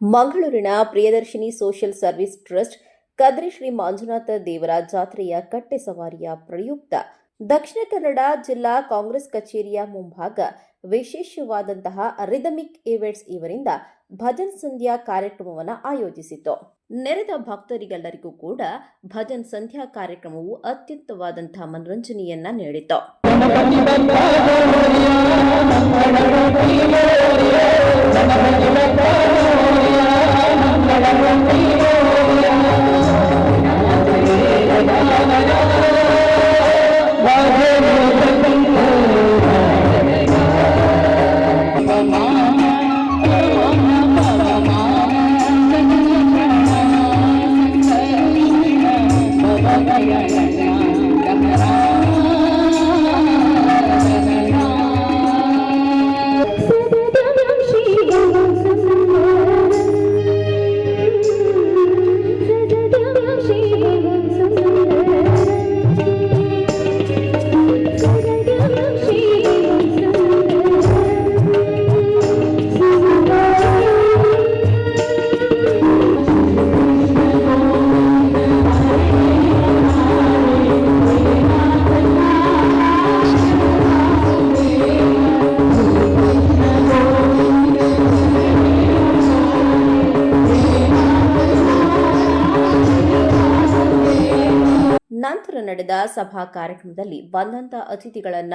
ಮಂಗಳೂರಿನ Priyadarshini social service trust Kadri Shri Manjunatha ದೇವರ ಜಾತ್ರೆಯ ಕಟ್ಟೆ ಸವಾರಿಯ ಪ್ರಯುಕ್ತ ದಕ್ಷಿಣ ಕನ್ನಡ ಜಿಲ್ಲಾ ಕಾಂಗ್ರೆಸ್ ಕಚೇರಿಯ ಮುಂಭಾಗ ವಿಶೇಷವಾದಂತಹ ರಿದಮಿಕ್ ಇವೆಂಟ್ಸ್ ಇವರಿಂದ ಭಜನ್ ಸಂಧ್ಯಾ ಕಾರ್ಯಕ್ರಮವನ್ನು ಆಯೋಜಿಸಿತು. ನೆರೆದ ಭಕ್ತರಿಗೆಲ್ಲರಿಗೂ ಕೂಡ ಭಜನ್ ಸಂಧ್ಯಾ ಕಾರ್ಯಕ್ರಮವು ಅತ್ಯುತ್ತವಾದಂತಹ ಮನರಂಜನೆಯನ್ನ ನೀಡಿತು. yeah, yeah. ನಡೆದ ಸಭಾ ಕಾರ್ಯಕ್ರಮದಲ್ಲಿ ಬಂದಂತ ಅತಿಥಿಗಳನ್ನ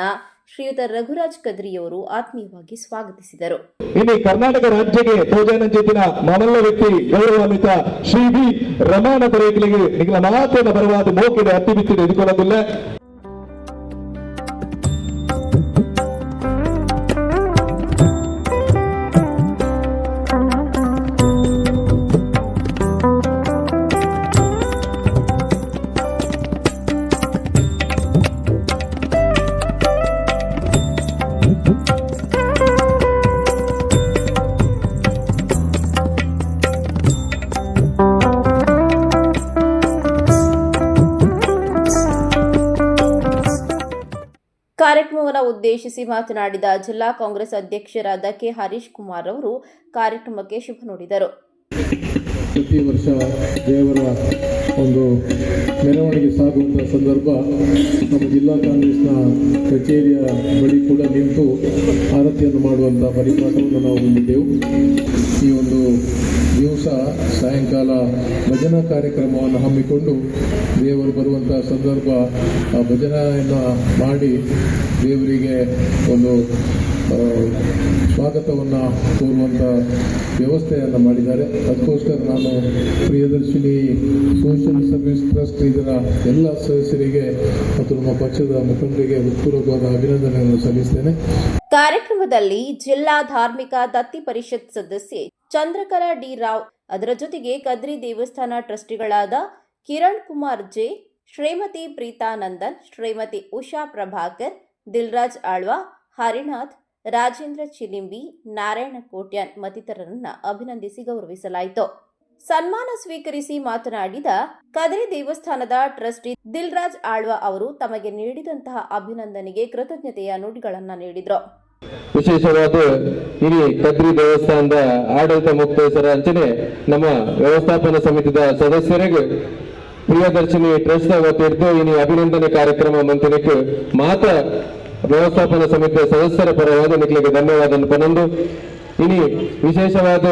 ಶ್ರೀಯುತ ರಘುರಾಜ್ ಕದ್ರಿಯವರು ಆತ್ಮೀಯವಾಗಿ ಸ್ವಾಗತಿಸಿದರು. ಇಲ್ಲಿ ಕರ್ನಾಟಕ ರಾಜ್ಯಕ್ಕೆ ಪ್ರಜಾನಂಜಿತಿನ ಮಮಲ್ಲ ವ್ಯಕ್ತಿ ಗೌರವಾನ್ವಿತ ಶ್ರೀ ಬಿ ರಮಾನ ಪರೇಕಲಿಗೆ ಮಹತ್ವದ ಬರವಾದ ಮೋಕಿಡೆ ಅತ್ತಿ ಬಿತ್ತಿ ಉದ್ದೇಶಿಸಿ ಮಾತನಾಡಿದ ಜಿಲ್ಲಾ ಕಾಂಗ್ರೆಸ್ ಅಧ್ಯಕ್ಷರಾದ ಕೆ ಹರೀಶ್ ಕುಮಾರ್ ಅವರು ಕಾರ್ಯಕ್ರಮಕ್ಕೆ ಶುಭ ನುಡಿದರು. ಪ್ರತಿ ವರ್ಷ ದೇವರ ಒಂದು ಮೆರವಣಿಗೆ ಸಾಗುವಂಥ ಸಂದರ್ಭ ನಮ್ಮ ಜಿಲ್ಲಾ ಕಾಂಗ್ರೆಸ್ನ ಕಚೇರಿಯ ಬಳಿ ಕೂಡ ನಿಂತು ಆರತಿಯನ್ನು ಮಾಡುವಂಥ ಪರಿಪಾಠವನ್ನು ನಾವು ಹೊಂದಿದ್ದೆವು. ಈ ಒಂದು ದಿವಸ ಸಾಯಂಕಾಲ ಭಜನಾ ಕಾರ್ಯಕ್ರಮವನ್ನು ಹಮ್ಮಿಕೊಂಡು ದೇವರು ಬರುವಂಥ ಸಂದರ್ಭ ಭಜನೆಯನ್ನು ಮಾಡಿ ದೇವರಿಗೆ ಒಂದು ಸ್ವಾಗತವನ್ನು ಕೋರುವಂಥ ವ್ಯವಸ್ಥೆಯನ್ನು ಮಾಡಿದ್ದಾರೆ. ಅದಕ್ಕೋಸ್ಕರ ನಾನು ಪ್ರಿಯದರ್ಶಿನಿ ಸೋಷಿಯಲ್ ಸರ್ವಿಸ್ ಟ್ರಸ್ಟ್ ಇದರ ಎಲ್ಲ ಸದಸ್ಯರಿಗೆ ಮತ್ತು ನಮ್ಮ ಪಕ್ಷದ ಮುಖಂಡರಿಗೆ ಹೃತ್ಪೂರ್ವಕವಾದ ಅಭಿನಂದನೆಯನ್ನು ಸಲ್ಲಿಸ್ತೇನೆ. ಕಾರ್ಯಕ್ರಮದಲ್ಲಿ ಜಿಲ್ಲಾ ಧಾರ್ಮಿಕ ದತ್ತಿ ಪರಿಷತ್ ಸದಸ್ಯೆ ಚಂದ್ರಕಲಾ ಡಿ ರಾವ್, ಅದರ ಜೊತೆಗೆ ಕದ್ರಿ ದೇವಸ್ಥಾನ ಟ್ರಸ್ಟಿಗಳಾದ ಕಿರಣ್ ಕುಮಾರ್ ಜೆ, ಶ್ರೀಮತಿ ಪ್ರೀತಾನಂದನ್, ಶ್ರೀಮತಿ ಉಷಾ ಪ್ರಭಾಕರ್, ದಿಲ್ರಾಜ್ ಆಳ್ವಾ, ಹರಿನಾಥ್ ರಾಜೇಂದ್ರ ಚಿಲಿಂಬಿ, ನಾರಾಯಣ ಕೋಟ್ಯಾನ್ ಮತ್ತಿತರರನ್ನ ಅಭಿನಂದಿಸಿ ಗೌರವಿಸಲಾಯಿತು. ಸನ್ಮಾನ ಸ್ವೀಕರಿಸಿ ಮಾತನಾಡಿದ ಕದರಿ ದೇವಸ್ಥಾನದ ಟ್ರಸ್ಟಿ ದಿಲ್ರಾಜ್ ಆಳ್ವಾ ಅವರು ತಮಗೆ ನೀಡಿದಂತಹ ಅಭಿನಂದನೆಗೆ ಕೃತಜ್ಞತೆಯ ನುಡಿಗಳನ್ನು ನೀಡಿದ್ರು. ವಿಶೇಷವಾದ ಇಡೀ ಕದ್ರಿ ದೇವಸ್ಥಾನದ ಆಡಳಿತ ಮುಕ್ತೇಶ್ವರ ಅಂಚನೆ ನಮ್ಮ ವ್ಯವಸ್ಥಾಪನಾ ಸಮಿತಿದ ಸದಸ್ಯರಿಗೆ ಪ್ರಿಯದರ್ಶಿನಿ ಟ್ರಸ್ಟ್ ವತಿರ್ದು ಇನಿ ಅಭಿನಂದನೆ ಕಾರ್ಯಕ್ರಮ ಮಂತಿನಕ್ಕೆ ಮಾತ್ರ ವ್ಯವಸ್ಥಾಪನಾ ಸಮಿತಿಯ ಸದಸ್ಯರ ಪರವಾಗಿ ನಿಖಲಿಗೆ ಧನ್ಯವಾದ ಪನೊಂದು ಇನಿ ವಿಶೇಷವಾದ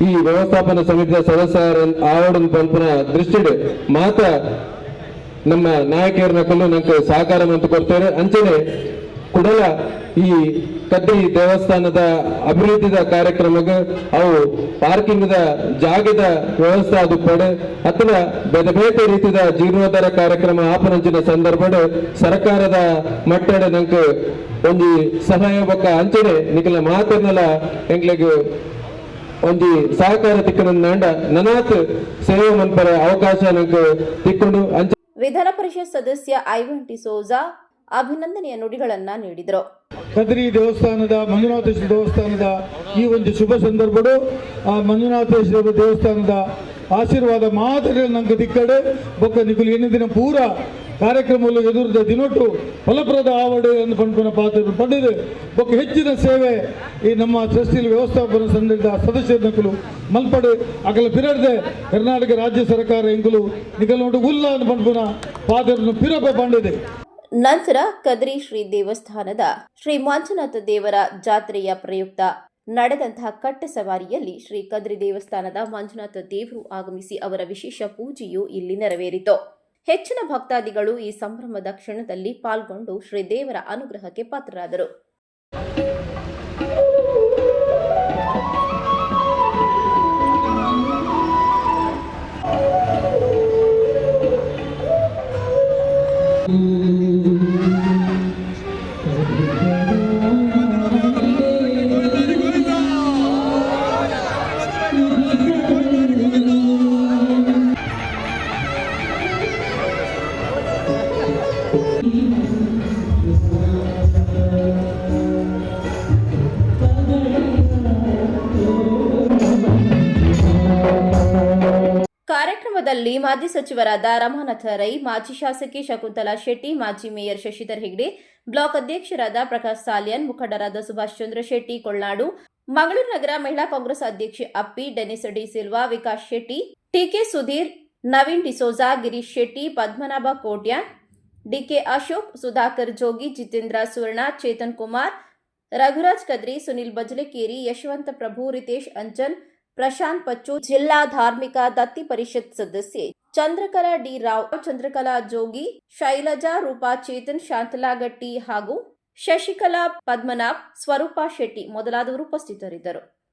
ಈ ವ್ಯವಸ್ಥಾಪನಾ ಸಮಿತಿಯ ಸದಸ್ಯರ ಆವಡನ್ ಪಂಪನ ದೃಷ್ಟಿಡ್ ಮಾತ ನಮ್ಮ ನಾಯಕಿಯರನ್ನ ಕಲ್ಲು ನಂಗೆ ಸಹಕಾರ ಅಂತ ಕೊಡ್ತೇವೆ ಅಂಚನೆ ಕುಡಲ ಈ ಕದ್ದಿ ದೇವಸ್ಥಾನದ ಅಭಿವೃದ್ಧಿದ ಕಾರ್ಯಕ್ರಮಕ್ಕೆ ಅವು ಪಾರ್ಕಿಂಗ್ದ ಜಾಗದ ವ್ಯವಸ್ಥೆ ಅದು ಪಡೆ ಅಥವಾ ಬೇರೆ ಬೇರೆ ರೀತಿಯ ಜೀರ್ಣೋದ್ಧಾರ ಕಾರ್ಯಕ್ರಮ ಆಪನಂಚಿನ ಸಂದರ್ಭದ ಸರ್ಕಾರದ ಮಟ್ಟದ ನಂಗೆ ಒಂದು ಸಹಾಯ ಬಕ್ಕ ಅಂಚನೆ ನಿಖಲ ಮಾತನ್ನಲ ಎಂಗ್ಲಿಗೆ ಒಂದು ಸಹಕಾರ ತಿಕ್ಕನ ನನಾತ್ ಸೇವೆ ಮನ್ಪರ ಅವಕಾಶ ನಂಗೆ ತಿಕ್ಕೊಂಡು. ವಿಧಾನ ಪರಿಷತ್ ಸದಸ್ಯ ಐವನ್ ಟಿಸೋಜಾ ಅಭಿನಂದನೆಯ ನುಡಿಗಳನ್ನ ನೀಡಿದರು. ಕದ್ರಿ ದೇವಸ್ಥಾನದ, ಮಂಜುನಾಥೇಶ್ವರ ದೇವಸ್ಥಾನದ ಈ ಒಂದು ಶುಭ ಸಂದರ್ಭಗಳು, ಆ ಮಂಜುನಾಥೇಶ್ವರ ದೇವಸ್ಥಾನದ ಆಶೀರ್ವಾದ ಮಾತ್ರ ನಂಗೆ ದಿಕ್ಕಡೆ. ಬೊಕ್ಕ ನಿಗುಲು ಎನ್ನ ದಿನ ಪೂರ ಕಾರ್ಯಕ್ರಮಗಳು ಎದುರಿದ ದಿನೊಟ್ಟು ಫಲಪ್ರದ ಆವಡೆ ಎಂದು ಪಂಪನ ಪಾತ್ರ ಪಡೆದು ಬೊಕ್ಕ ಹೆಚ್ಚಿನ ಸೇವೆ ಈ ನಮ್ಮ ಟ್ರಸ್ಟಿಲ್ ವ್ಯವಸ್ಥಾಪನ ಸಂಘದ ಸದಸ್ಯರನಕಲು ಮಲ್ಪಡೆ ಅಗಲ ಪಿರಡ್ದೆ ಕರ್ನಾಟಕ ರಾಜ್ಯ ಸರ್ಕಾರ ಎಂಕುಲು ನಿಕಲೋಡು ಉಲ್ಲ ಎಂದು ಪಂಪನ ಪಾತ್ರನ್ನು ಪಿರಪ ಪಂಡಿದೆ. ನಂತರ ಕದ್ರಿ ಶ್ರೀ ದೇವಸ್ಥಾನದ ಶ್ರೀ ಮಂಜುನಾಥ ದೇವರ ಜಾತ್ರೆಯ ಪ್ರಯುಕ್ತ ನಡೆದಂತಹ ಕಟ್ಟ ಸವಾರಿಯಲ್ಲಿ ಶ್ರೀ ಕದ್ರಿ ದೇವಸ್ಥಾನದ ಮಂಜುನಾಥ ದೇವರು ಆಗಮಿಸಿ ಅವರ ವಿಶೇಷ ಪೂಜೆಯು ಇಲ್ಲಿ ನೆರವೇರಿತು. ಹೆಚ್ಚಿನ ಭಕ್ತಾದಿಗಳು ಈ ಸಂಭ್ರಮದ ಕ್ಷಣದಲ್ಲಿ ಪಾಲ್ಗೊಂಡು ಶ್ರೀ ದೇವರ ಅನುಗ್ರಹಕ್ಕೆ ಪಾತ್ರರಾದರು. ಕಾರ್ಯಕ್ರಮದಲ್ಲಿ ಮಾಜಿ ಸಚಿವರಾದ ರಮಾನಾಥ ರೈ, ಮಾಜಿ ಶಾಸಕಿ ಶಕುಂತಲಾ ಶೆಟ್ಟಿ, ಮಾಜಿ ಮೇಯರ್ ಶಶಿಧರ್ ಹೆಗ್ಡೆ, ಬ್ಲಾಕ್ ಅಧ್ಯಕ್ಷರಾದ ಪ್ರಕಾಶ್ ಸಾಲಿಯನ್, ಮುಖಂಡರಾದ ಸುಭಾಷ್ ಚಂದ್ರ ಶೆಟ್ಟಿ ಕೊಳ್ನಾಡು ಮಂಗಳೂರು ನಗರ ಮಹಿಳಾ ಕಾಂಗ್ರೆಸ್ ಅಧ್ಯಕ್ಷೆ Appi, Denis De Silva, Vikas Shetty, TK Sudhir, Naveen D'Souza, Girish Shetty, Padmanabha Kotian DK Ashok, Sudhakar Jogi, Jitendra Suvarna Chetan Kumar, Raghuraj Kadri, Sunil Bajalakeri, Yashavantha Prabhu, Ritesh Anchan Prashanth Pachchu, ಜಿಲ್ಲಾ ಧಾರ್ಮಿಕ ದತ್ತಿ ಪರಿಷತ್ ಸದಸ್ಯೆ Chandrakala D Rao, Chandrakala Jogi, Shailaja Roopa, Chetan Shantalagatti ಹಾಗೂ ಶಶಿಕಲಾ ಪದ್ಮನಾಭ್, ಸ್ವರೂಪಾ ಶೆಟ್ಟಿ ಮೊದಲಾದವರು ಉಪಸ್ಥಿತರಿದ್ದರು.